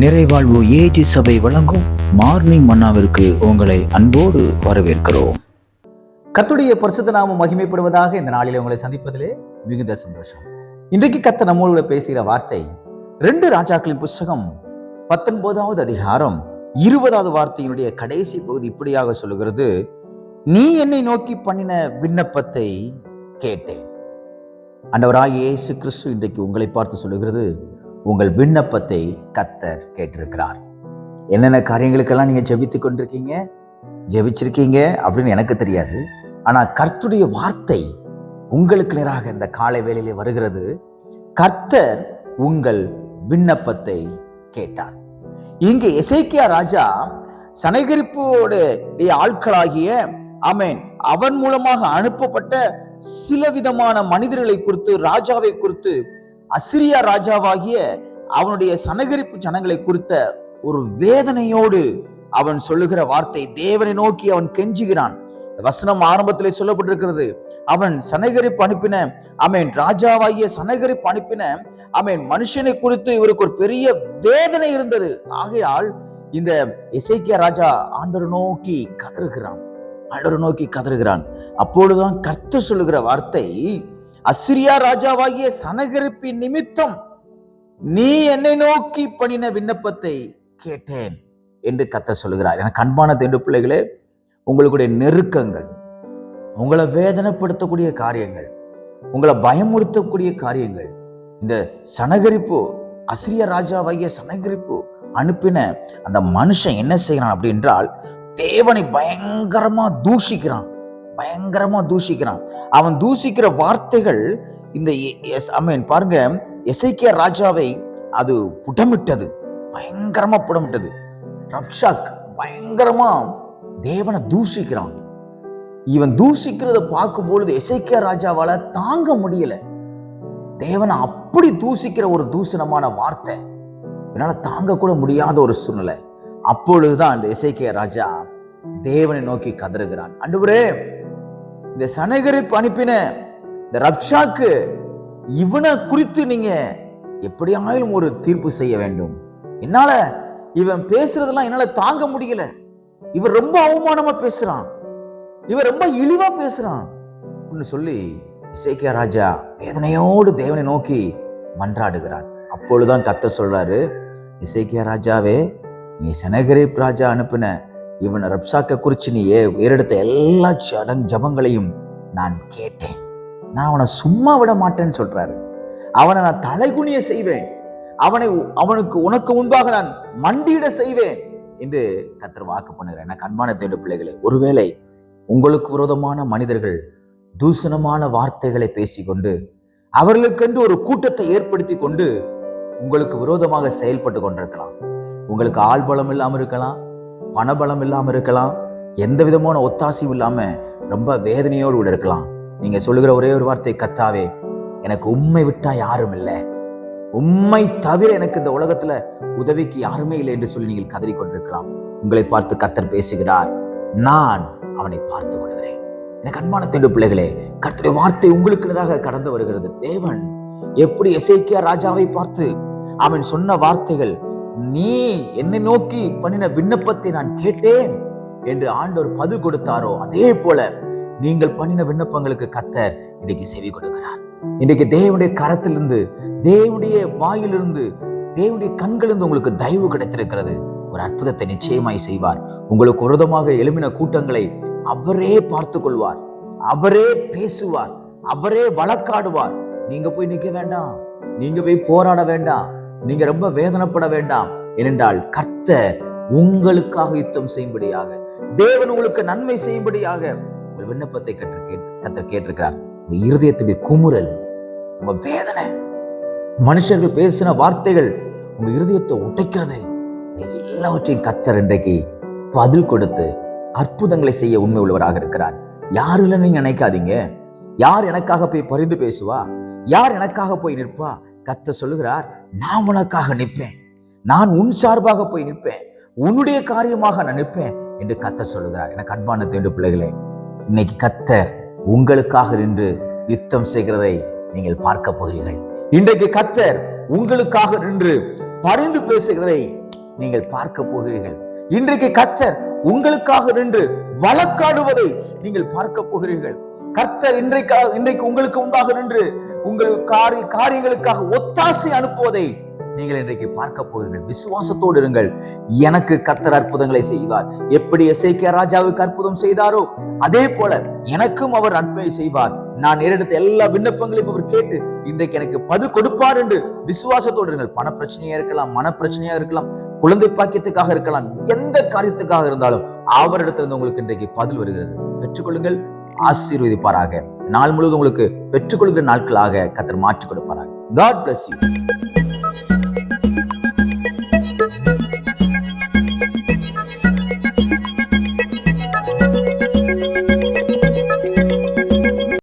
நிறைவாழ்வு AG சபை வழங்கும் morning மன்னாவிற்கு உங்களை அன்போடு வரவேற்கிறோம். கத்துடைய பரிசுத்த நாமம் மகிமைப்படுவதாக இந்த நாளில் உங்களை சந்திப்பதிலே மிகுந்த சந்தோஷம். இன்றைக்கு கத்த நம்மோடு பேசுகிற வார்த்தை ரெண்டு ராஜாக்களின் புஸ்தகம் பத்தொன்பதாவது அதிகாரம் இருபதாவது வார்த்தையினுடைய கடைசி பகுதி இப்படியாக சொல்லுகிறது நீ என்னை நோக்கி பண்ணின விண்ணப்பத்தை கேட்டேன். அண்டவராக இயேசு கிறிஸ்து இன்றைக்கு உங்களை பார்த்து சொல்லுகிறது உங்கள் விண்ணப்பத்தை கத்தர் கேட்டிருக்கிறார். என்னென்ன காரியங்களுக்கெல்லாம் நீங்கள் ஜெபித்து கொண்டிருக்கீங்க? ஜெபிச்சிருக்கீங்க? அப்படின்னு எனக்கு தெரியாது. ஆனால் கர்த்துடைய வார்த்தை உங்களுக்கு நேராக இந்த காலை வேளையிலே வருகிறது. கர்த்தர் உங்கள் விண்ணப்பத்தை கேட்டார். இங்கே இசைக்கியா ராஜா சனைகரிப்போட ஆட்களாகிய அமேன் அவன் மூலமாக அனுப்பப்பட்ட சில விதமான மனிதர்களை குறித்து ராஜாவை குறித்து அசிரியா ராஜாவாகிய அவனுடைய சனகரிப்பு ஜனங்களை குறித்த ஒரு வேதனையோடு அவன் சொல்லுகிற வார்த்தை தேவனை நோக்கி அவன் கெஞ்சுகிறான். வசனம் ஆரம்பத்திலே சொல்லப்பட்டிருக்கிறது அவன் சனகரிப்பு அனுப்பின அமேன் ராஜாவாகிய சனகரிப்பு அனுப்பின அமேன் மனுஷனை குறித்து இவருக்கு ஒரு பெரிய வேதனை இருந்தது. ஆகையால் இந்த இசைக்கிய ராஜா ஆண்டவர் நோக்கி கதறுகிறான். ஆண்டவர் நோக்கி கதறுகிறான். அப்பொழுதுதான் கர்த்தர் சொல்லுகிற வார்த்தை அசிரியா ராஜாவாகிய சனகரிப்பின் நிமித்தம் நீ என்னை நோக்கி பண்ணின விண்ணப்பத்தை கேட்டேன் என்று கத்த சொல்லுகிறார். எனக்கு அன்பான தெண்டு பிள்ளைகளே உங்களுடைய நெருக்கங்கள் உங்களை வேதனைப்படுத்தக்கூடிய காரியங்கள் உங்களை பயமுறுத்தக்கூடிய காரியங்கள் இந்த சனகரிப்பு அசிரிய ராஜாவாகிய சனகரிப்பு அனுப்பின அந்த மனுஷன் என்ன செய்கிறான் அப்படின்றால் தேவனை பயங்கரமா தூஷிக்கிறான். பயங்கரமா தூஷிக்கிறான். அவன் தூஷிக்கிற வார்த்தைகள் இந்த அமீன் பாருங்க எசைக்கிய ராஜாவை அது புடமிட்டது. பயங்கரமா புடமிட்டது. ரப்ஷாக் பயங்கரமா தேவனை தூஷிக்கிறான். இவன் தூஷிக்கிறத பார்க்கும் பொழுது எசைக்கிய ராஜாவால தாங்க முடியல. தேவனை அப்படி தூசிக்கிற ஒரு தூஷணமான வார்த்தை. என்னால் தாங்க கூட முடியாத ஒரு சூழ்நிலை. அப்பொழுதுதான் அந்த இசைக்கிய ராஜா தேவனை நோக்கி கதறுகிறான். அன்றுவரே இந்த சனகரிப்பு அனுப்பின இந்த ரப்ஷாக்கு இவனை குறித்து நீங்க எப்படியாயிலும் ஒரு தீர்ப்பு செய்ய வேண்டும். என்னால இவன் பேசுறதெல்லாம் என்னால தாங்க முடியல. இவர் ரொம்ப அவமானமா பேசுறான். இவர் ரொம்ப இழிவா பேசுறான். அப்படின்னு சொல்லி இசைக்கியா ராஜா வேதனையோடு தேவனை நோக்கி மன்றாடுகிறான் அப்பொழுதுதான் கத்த சொல்றாரு இசைக்கியா ராஜாவே நீ சனகரிப் ராஜா அனுப்பின இவனை ரப்சாக்க குறிச்சு நீ ஏ எல்லா சடங் ஜபங்களையும் நான் கேட்டேன். நான் அவனை சும்மா விட மாட்டேன்னு சொல்றாரு. அவனை நான் தலைகுனிய செய்வேன். அவனை அவனுக்கு உனக்கு முன்பாக நான் மண்டியிட செய்வேன் என்று கத்தர் வாக்கு பண்ணுகிறேன் எனக்கு அன்பான தேடு பிள்ளைகளை ஒருவேளை உங்களுக்கு விரோதமான மனிதர்கள் தூசணமான வார்த்தைகளை பேசிக்கொண்டு அவர்களுக்கென்று ஒரு கூட்டத்தை ஏற்படுத்தி கொண்டு உங்களுக்கு விரோதமாக செயல்பட்டு கொண்டிருக்கலாம். உங்களுக்கு ஆள் பலம் இல்லாமல் இருக்கலாம். பணபலம் இல்லாமல் இருக்கலாம் எந்த விதமான ஒத்தாசையும் இல்லாம ரொம்ப வேதனையோடு கூட இருக்கலாம். நீங்க சொல்லுகிற ஒரே ஒரு வார்த்தை கத்தாவே எனக்கு உண்மை விட்டா யாரும் இல்லை. உண்மை தவிர எனக்கு இந்த உலகத்துல உதவிக்கு யாருமே இல்லை என்று சொல்லி நீங்கள் கதறி கொண்டிருக்கலாம். உங்களை பார்த்து கத்தர் பேசுகிறார் நான் அவனை பார்த்து கொள்கிறேன். எனக்கு அன்பான தேடு பிள்ளைகளே கர்த்தருடைய வார்த்தை உங்களுக்கு நேராக கடந்து வருகிறது. தேவன் எப்படி எசைக்கியா ராஜாவை பார்த்து அவன் சொன்ன வார்த்தைகள் நீ என்னை நோக்கி பண்ணின விண்ணப்பத்தை நான் கேட்டேன் என்று ஆண்டவர் பதில் கொடுத்தாரோ அதே போல நீங்கள் பண்ணின விண்ணப்பங்களுக்கு கத்தர் இன்னைக்கு செவி கொடுக்கிறார். இன்றைக்கு தேவனுடைய கரத்திலிருந்து தேவனுடைய வாயிலிருந்து தேவனுடைய கண்களிலிருந்து உங்களுக்கு தயவு கிடைத்திருக்கிறது. ஒரு அற்புதத்தை நிச்சயமாய் செய்வார். உங்களுக்கு உரதமாக எழுமின கூட்டங்களை அவரே பார்த்து கொள்வார் அவரே பேசுவார். அவரே வழக்காடுவார். நீங்க போய் நிக்க வேண்டாம். நீங்க போய் போராட வேண்டாம். நீங்க ரொம்ப வேதனைப்பட வேண்டாம். ஏனென்றால் கர்த்தர் உங்களுக்காக யுத்தம் செய்யும்படியாக தேவன் உங்களுக்கு நன்மை செய்யும்படியாக உங்கள் விண்ணப்பத்தை கற்று கேட்டு கத்தர் கேட்டிருக்கிறார். உங்க இருதயத்துடைய குமுறல் உங்க வேதனை மனுஷர்கள் பேசின வார்த்தைகள் உங்க இருதயத்தை உடைக்கிறது. எல்லாவற்றையும் கத்தர் இன்றைக்கு பதில் கொடுத்து அற்புதங்களை செய்ய உண்மை உள்ளவராக இருக்கிறார். யார் இல்லைன்னு நீங்க நினைக்காதீங்க. யார் எனக்காக போய் பரிந்து பேசுவா? யார் எனக்காக போய் நிற்பா? கத்த சொல்லுகிறார் நான் உனக்காக நிற்பேன். நான் உன் சார்பாக போய் நிற்பேன். உன்னுடைய காரியமாக நான் நிற்பேன் என்று கத்த சொல்லுகிறார். எனக்கு அன்பான தேண்டு பிள்ளைகளே இன்னைக்கு கத்தர் உங்களுக்காக நின்று யுத்தம் செய்கிறதை நீங்கள் பார்க்க போகிறீர்கள். இன்றைக்கு கத்தர் உங்களுக்காக நின்று பரிந்து பேசுகிறதை நீங்கள் பார்க்க போகிறீர்கள். இன்றைக்கு கத்தர் உங்களுக்காக நின்று வழக்காடுவதை நீங்கள் பார்க்க போகிறீர்கள். கர்த்தர் இன்றைக்காக இன்றைக்கு உங்களுக்கு முன்பாக நின்று உங்கள் காரி காரியங்களுக்காக ஒத்தாசை அனுப்புவதை நீங்கள் இன்றைக்கு பார்க்க போகிறீர்கள். விசுவாசத்தோடு இருங்கள். எனக்கு கர்த்தர் அற்புதங்களை செய்வார். எப்படி எசேக்கியா ராஜாவுக்கு அற்புதம் செய்தாரோ அதே போல எனக்கும் அவர் நன்மை செய்வார். நான் நேரெடுத்த எல்லா விண்ணப்பங்களையும் அவர் கேட்டு இன்றைக்கு எனக்கு பது கொடுப்பார் என்று விசுவாசத்தோடு இருங்கள். பண பிரச்சனையா இருக்கலாம் மன பிரச்சனையா இருக்கலாம் குழந்தை பாக்கியத்துக்காக இருக்கலாம் எந்த காரியத்துக்காக இருந்தாலும் அவரிடத்திலிருந்து உங்களுக்கு இன்றைக்கு பதில் வருகிறது. பெற்றுக்கொள்ளுங்கள். ஆசீர்வதிப்பாராக. நாள் முழுவதும் உங்களுக்கு பெற்றுக்கொள்கிற நாட்களாக கத்தர் மாற்றிக் கொடுப்பாராக காட் பிளஸ் யூ